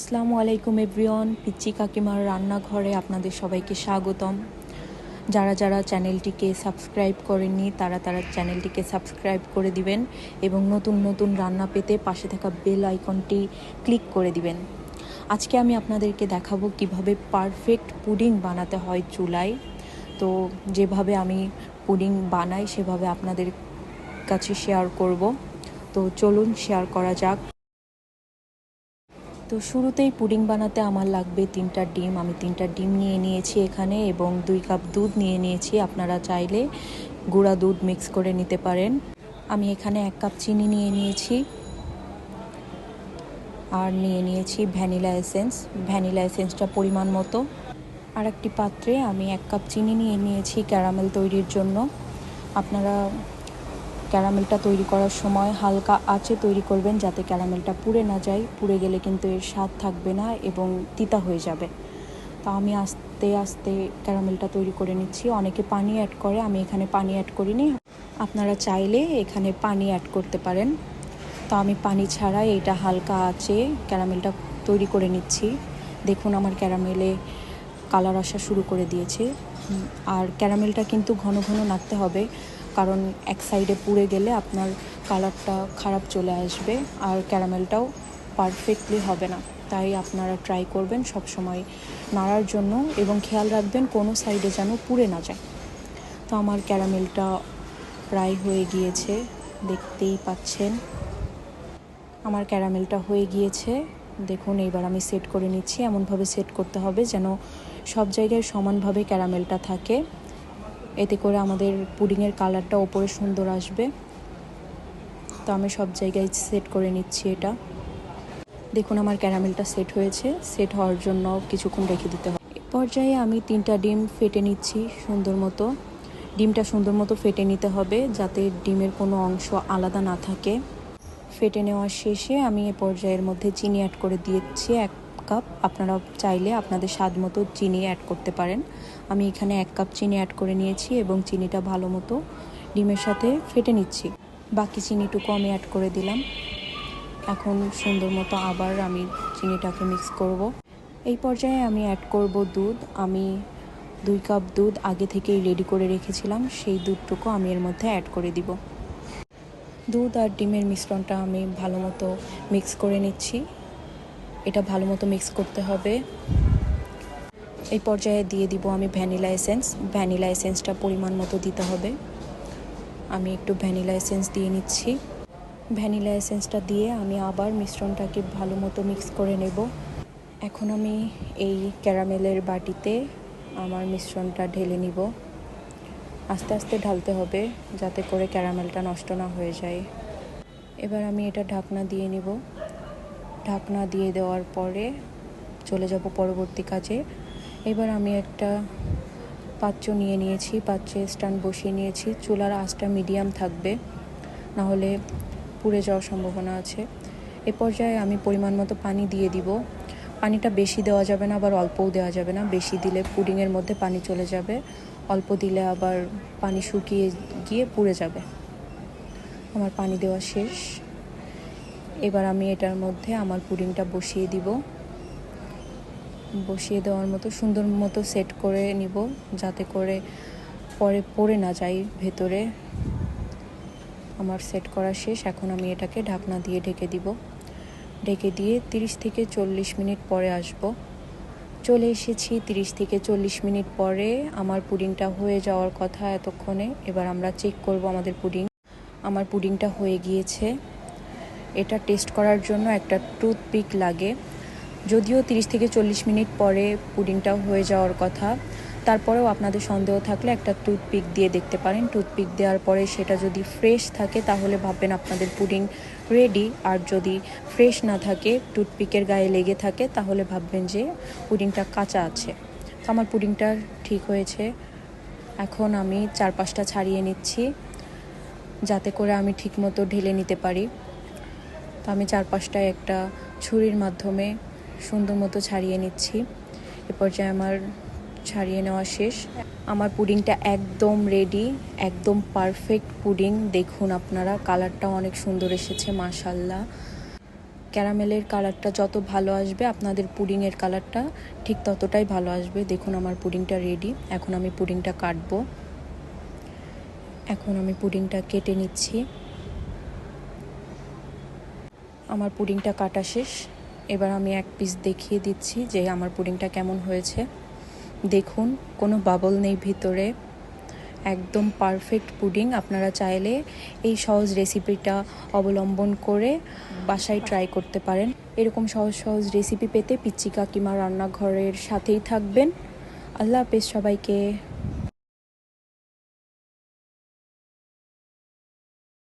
আসসালামু আলাইকুম এভরিওয়ান, পিচ্চি কাকিমার রান্নাঘরে আপনাদের সবাইকে স্বাগতম। যারা যারা চ্যানেলটিকে সাবস্ক্রাইব করেননি, তারা তারা চ্যানেলটিকে সাবস্ক্রাইব করে দিবেন এবং নতুন নতুন রান্না পেতে পাশে থাকা বেল আইকনটি ক্লিক করে দিবেন। আজকে আমি আপনাদেরকে দেখাবো কীভাবে পারফেক্ট পুডিং বানাতে হয় চুলায়। তো যেভাবে আমি পুডিং বানাই, সেভাবে আপনাদের কাছে শেয়ার করব। তো চলুন শেয়ার করা যাক। তো শুরুতেই পুডিং বানাতে আমার লাগবে তিনটা ডিম। আমি তিনটা ডিম নিয়ে নিয়েছি এখানে এবং দুই কাপ দুধ নিয়ে নিয়েছি। আপনারা চাইলে গুঁড়া দুধ মিক্স করে নিতে পারেন। আমি এখানে এক কাপ চিনি নিয়ে নিয়েছি আর নিয়ে নিয়েছি ভ্যানিলা এসেন্স। ভ্যানিলা এসেন্সটা পরিমাণ মতো। আর একটি পাত্রে আমি এক কাপ চিনি নিয়ে নিয়েছি ক্যারামেল তৈরির জন্য। আপনারা ক্যারামেলটা তৈরি করার সময় হালকা আঁচে তৈরি করবেন যাতে ক্যারামেলটা পুড়ে না যায়। পুড়ে গেলে কিন্তু এর স্বাদ থাকবে না এবং তিতা হয়ে যাবে। তো আমি আস্তে আস্তে ক্যারামেলটা তৈরি করে নিচ্ছি। অনেকে পানি অ্যাড করে, আমি এখানে পানি অ্যাড করিনি। আপনারা চাইলে এখানে পানি অ্যাড করতে পারেন। তো আমি পানি ছাড়াই এটা হালকা আঁচে ক্যারামেলটা তৈরি করে নিচ্ছি। দেখুন আমার ক্যারামেলে কালার আসা শুরু করে দিয়েছে। আর ক্যারামেলটা কিন্তু ঘন ঘন নাড়তে হবে। কারণ এক সাইডে পুড়ে গেলে আপনার কালারটা খারাপ চলে আসবে আর ক্যারামেলটাও পারফেক্টলি হবে না। তাই আপনারা ট্রাই করবেন সব সময় নাড়ার জন্য এবং খেয়াল রাখবেন কোনো সাইডে যেন পুড়ে না যায়। তো আমার ক্যারামেলটা প্রায় হয়ে গিয়েছে, দেখতেই পাচ্ছেন। আমার ক্যারামেলটা হয়ে গিয়েছে। দেখুন, এইবার আমি সেট করে নিচ্ছি। এমনভাবে সেট করতে হবে যেন সব জায়গায় সমানভাবে ক্যারামেলটা থাকে। এতে করে আমাদের পুডিংয়ের কালারটা ওপরে সুন্দর আসবে। তো আমি সব জায়গায় সেট করে নিচ্ছি এটা। দেখুন আমার ক্যারামেলটা সেট হয়েছে। সেট হওয়ার জন্য কিছুক্ষণ রেখে দিতে হবে। পর্যায়ে আমি তিনটা ডিম ফেটে নিচ্ছি সুন্দর মতো। ডিমটা সুন্দর মতো ফেটে নিতে হবে যাতে ডিমের কোনো অংশ আলাদা না থাকে। ফেটে নেওয়ার শেষে আমি এ পর্যায়ের মধ্যে চিনি অ্যাড করে দিয়েছি এক কাপ। আপনারা চাইলে আপনাদের স্বাদ মতো চিনি অ্যাড করতে পারেন। আমি এখানে এক কাপ চিনি অ্যাড করে নিয়েছি এবং চিনিটা ভালো মতো ডিমের সাথে ফেটে নিচ্ছি। বাকি চিনিটুকু আমি অ্যাড করে দিলাম। এখন সুন্দর মতো আবার আমি চিনিটাকে মিক্স করব। এই পর্যায়ে আমি অ্যাড করব দুধ। আমি দুই কাপ দুধ আগে থেকেই রেডি করে রেখেছিলাম। সেই দুধটুকু আমি এর মধ্যে অ্যাড করে দিব। দুধ আর ডিমের মিশ্রণটা আমি ভালো মতো মিক্স করে নিচ্ছি। এটা ভালো মতো মিক্স করতে হবে। এই পর্যায়ে দিয়ে দিব আমি ভ্যানিলা এসেন্স ভ্যানিলা এসেন্সটা পরিমাণ মতো দিতে হবে। আমি একটু ভ্যানিলা এসেন্স দিয়ে নিচ্ছি। ভ্যানিলা এসেন্সটা দিয়ে আমি আবার মিশ্রণটাকে ভালো মতো মিক্স করে নেব। এখন আমি এই ক্যারামেলের বাটিতে আমার মিশ্রণটা ঢেলে নিব। আস্তে আস্তে ঢালতে হবে যাতে করে ক্যারামেলটা নষ্ট না হয়ে যায়। এবার আমি এটা ঢাকনা দিয়ে নিব। ঢাকনা দিয়ে দেওয়ার পরে চলে যাব পরবর্তী কাজে। এবার আমি একটা পাত্র নিয়ে নিয়েছি, পাত্রে স্ট্যান্ড বসিয়ে নিয়েছি। চুলার আঁচটা মিডিয়াম থাকবে না হলে পুড়ে যাওয়ার সম্ভাবনা আছে। এ পর্যায়ে আমি পরিমাণ মতো পানি দিয়ে দিব। পানিটা বেশি দেওয়া যাবে না, আবার অল্পও দেওয়া যাবে না। বেশি দিলে পুডিংয়ের মধ্যে পানি চলে যাবে। অল্প দিলে আবার পানি শুকিয়ে গিয়ে পুড়ে যাবে। আমার পানি দেওয়া শেষ। এবার আমি এটার মধ্যে আমার পুডিংটা বসিয়ে দিব। বসিয়ে দেওয়ার মতো, সুন্দর মতো সেট করে নিব যাতে করে পরে পড়ে না যাই ভেতরে। আমার সেট করা শেষ, এখন আমি এটাকে ঢাকনা দিয়ে ঢেকে দিব। ঢেকে দিয়ে তিরিশ থেকে চল্লিশ মিনিট পরে আসব। চলে এসেছি তিরিশ থেকে চল্লিশ মিনিট পরে। আমার পুডিংটা হয়ে যাওয়ার কথা এতক্ষণে। এবার আমরা চেক করব আমাদের পুডিং। আমার পুডিংটা হয়ে গিয়েছে। এটা টেস্ট করার জন্য একটা টুথপিক লাগে। যদিও তিরিশ থেকে চল্লিশ মিনিট পরে পুডিংটা হয়ে যাওয়ার কথা। তারপরেও আপনাদের সন্দেহ থাকলে একটা টুথপিক দিয়ে দেখতে পারেন। টুথপিক দেওয়ার পরে সেটা যদি ফ্রেশ থাকে, তাহলে ভাববেন আপনাদের পুডিং রেডি। আর যদি ফ্রেশ না থাকে, টুথপিকের গায়ে লেগে থাকে, তাহলে ভাববেন যে পুডিংটা কাঁচা আছে। তো আমার পুডিংটা ঠিক হয়েছে। এখন আমি চার পাঁচটা ছাড়িয়ে নিচ্ছি, যাতে করে আমি ঠিকমতো ঢেলে নিতে পারি। তো আমি চার পাঁচটায় একটা ছুরির মাধ্যমে সুন্দর মতো ছাড়িয়ে নিচ্ছি। এ পর্যায়ে আমার ছাড়িয়ে নেওয়া শেষ। আমার পুডিংটা একদম রেডি একদম পারফেক্ট পুডিং। দেখুন আপনারা কালারটা অনেক সুন্দর এসেছে মাশাল্লাহ ক্যারামেলের কালারটা যত ভালো আসবে, আপনাদের পুডিংয়ের কালারটা ঠিক ততটাই ভালো আসবে। দেখুন আমার পুডিংটা রেডি এখন আমি পুডিংটা কাটবো। এখন আমি পুডিংটা কেটে নিচ্ছি। আমার পুডিংটা কাটা শেষ। এবার আমি এক পিস দেখিয়ে দিচ্ছি যে আমার পুডিংটা কেমন হয়েছে। দেখুন, কোনো বাবল নেই ভিতরে। একদম পারফেক্ট পুডিং আপনারা চাইলে এই সহজ রেসিপিটা অবলম্বন করে বাসায় ট্রাই করতে পারেন। এরকম সহজ সহজ রেসিপি পেতে পিচ্চি কাকিমা রান্নাঘরের সাথেই থাকবেন। আল্লাহ হাফেজ সবাইকে।